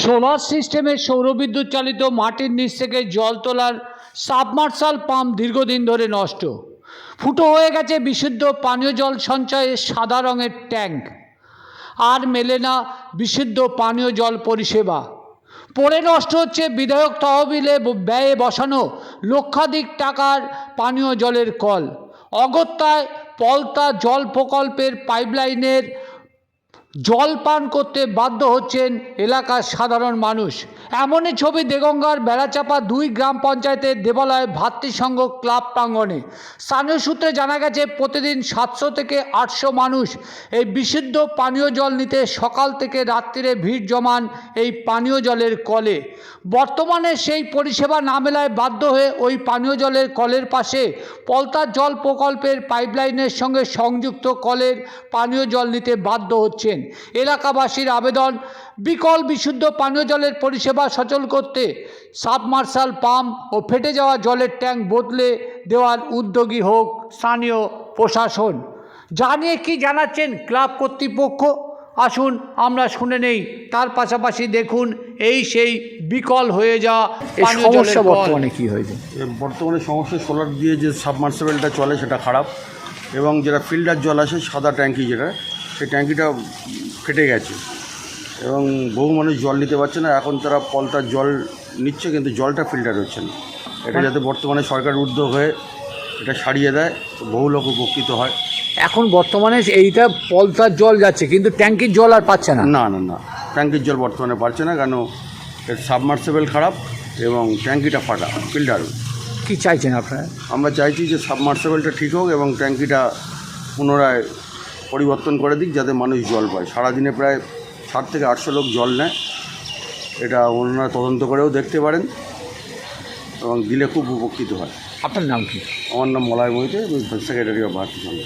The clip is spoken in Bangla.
সোলার সিস্টেমে সৌরবিদ্যুৎ চালিত মাটির নিচ থেকে জল তোলার সাবমার্শাল পাম্প দীর্ঘদিন ধরে নষ্ট। ফুটো হয়ে গেছে বিশুদ্ধ পানীয় জল সঞ্চয়ের সাদা রঙের ট্যাঙ্ক। আর মেলে না বিশুদ্ধ পানীয় জল পরিষেবা। পড়ে নষ্ট হচ্ছে বিধায়ক তহবিলে ব্যয়ে বসানো লক্ষাধিক টাকার পানীয় জলের কল। অগত্যায় পলতা জল প্রকল্পের পাইপলাইনের জল পান করতে বাধ্য হচ্ছেন এলাকার সাধারণ মানুষ। এমনই ছবি দেগঙ্গার বেড়াচাপা দুই গ্রাম পঞ্চায়েতের দেবালয় ভাতৃসংঘ ক্লাব প্রাঙ্গণে। স্থানীয় সূত্রে জানা গেছে, প্রতিদিন সাতশো থেকে আটশো মানুষ এই বিশুদ্ধ পানীয় জল নিতে সকাল থেকে রাত্রিরে ভিড় জমান এই পানীয় জলের কলে। বর্তমানে সেই পরিষেবা না মেলায় বাধ্য হয়ে ওই পানীয় জলের কলের পাশে পলতার জল প্রকল্পের পাইপলাইনের সঙ্গে সংযুক্ত কলের পানীয় জল নিতে বাধ্য হচ্ছেন। এলাকাবাসীর আবেদন বিকল বিশুদ্ধ পানীয় জলের পরিষেবা সচল করতে সাবমার্শাল পাম্প ও ফেটে যাওয়া জলের ট্যাঙ্ক বদলে দেওয়ার উদ্যোগী হোক স্থানীয় প্রশাসন। যা নিয়ে কী জানাচ্ছেন ক্লাব কর্তৃপক্ষ? আসুন আমরা শুনে নেই। তার পাশাপাশি দেখুন এই সেই বিকল হয়ে যাওয়া এই সমস্যা বর্তমানে কি হয়েছে? বর্তমানে সমস্যা সোলার দিয়ে যে সাবমার্সেবেলটা চলে সেটা খারাপ এবং যেটা ফিল্টার জল আসে সাদা ট্যাঙ্কি যেটা সেই ট্যাঙ্কিটা ফেটে গেছে। এবং বহু মানুষ জল নিতে পারছে না। এখন তারা পলতার জল নিচ্ছে কিন্তু জলটা ফিল্টার হচ্ছে না। এটা যাতে বর্তমানে সরকার উদ্যোগ হয়ে এটা সারিয়ে দেয় বহু লোক উপকৃত হয়। এখন বর্তমানে এইটা পলতার জল যাচ্ছে কিন্তু ট্যাঙ্কির জল আর পাচ্ছে না। না না না। ট্যাঙ্কির জল বর্তমানে পারছে না কেন এর সাবমার্সেবল খারাপ এবং ট্যাঙ্কিটা ফাটা ফিল্টার কি চাইছেন আপনারা? আমরা চাইছি যে সাবমার্সেবলটা ঠিক হোক এবং ট্যাঙ্কিটা পুনরায় পরিবর্তন করে দিক যাতে মানুষ জল পায়। সারাদিনে প্রায় সাত থেকে আটশো লোক জল নেয়। এটা ওনারা তদন্ত করেও দেখতে পারেন এবং দিলে খুব উপকৃত হয়। আপনার নাম কি? আমার নাম Malay Mahite secretary of Bharati Sangha.